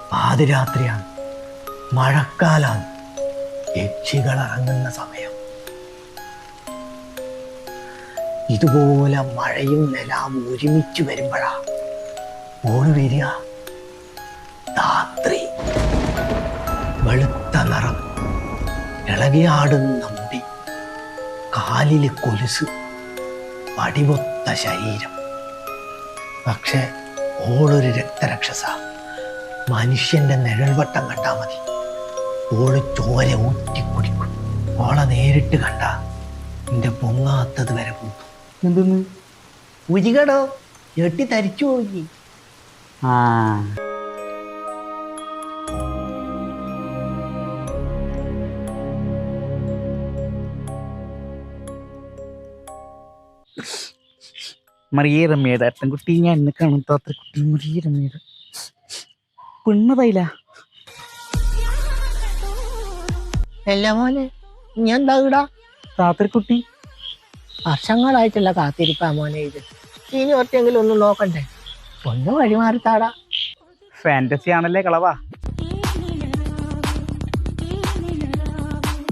പാതിരാത്രിയാണ്. മഴക്കാലാണ്. യക്ഷികൾ ഇറങ്ങുന്ന സമയം. ഇതുപോലെ മഴയും നിലാവും ഒരുമിച്ച് വരുമ്പോഴാ ഓണ് വരിക. രാത്രി വെളുത്ത നിറം. ഇളകിയാടുന്ന മുടി. കാലിൽ കൊലുസ്. വടിവൊത്ത ശരീരം. പക്ഷെ ഓളൊരു രക്തരക്ഷസ. മനുഷ്യന്റെ നിഴൽവട്ടം കണ്ടാ മതി. ഓൾ ചോര ഊറ്റിക്കുടിക്കും ഓളെ നേരിട്ട് കണ്ട എന്റെ പൊങ്ങാത്തത് വരെ പൂത്തു എന്തെന്ന്? ഉരികടോ എട്ടി തരിച്ചു പോയി. ആ. മറിയ രമ്യയുടെ അട്ടൻകുട്ടി ഞാൻ എന്നെ കാണും കുട്ടി മറിയ രമ്യയുടെ പെണ്ണതയില്ല അല്ല മോനെ ഞാൻ എന്താ ഇടാ താത്രക്കുട്ടി വർഷങ്ങളായിട്ടുള്ള കാത്തിരിപ്പാ മോനെ ഇത്. ഇനി ഒറ്റയെങ്കിലും ഒന്ന് നോക്കണ്ടേ? ഒന്ന് വഴിമാറിത്താടാ. ഫാന്റസി ആണല്ലേ കളവാ.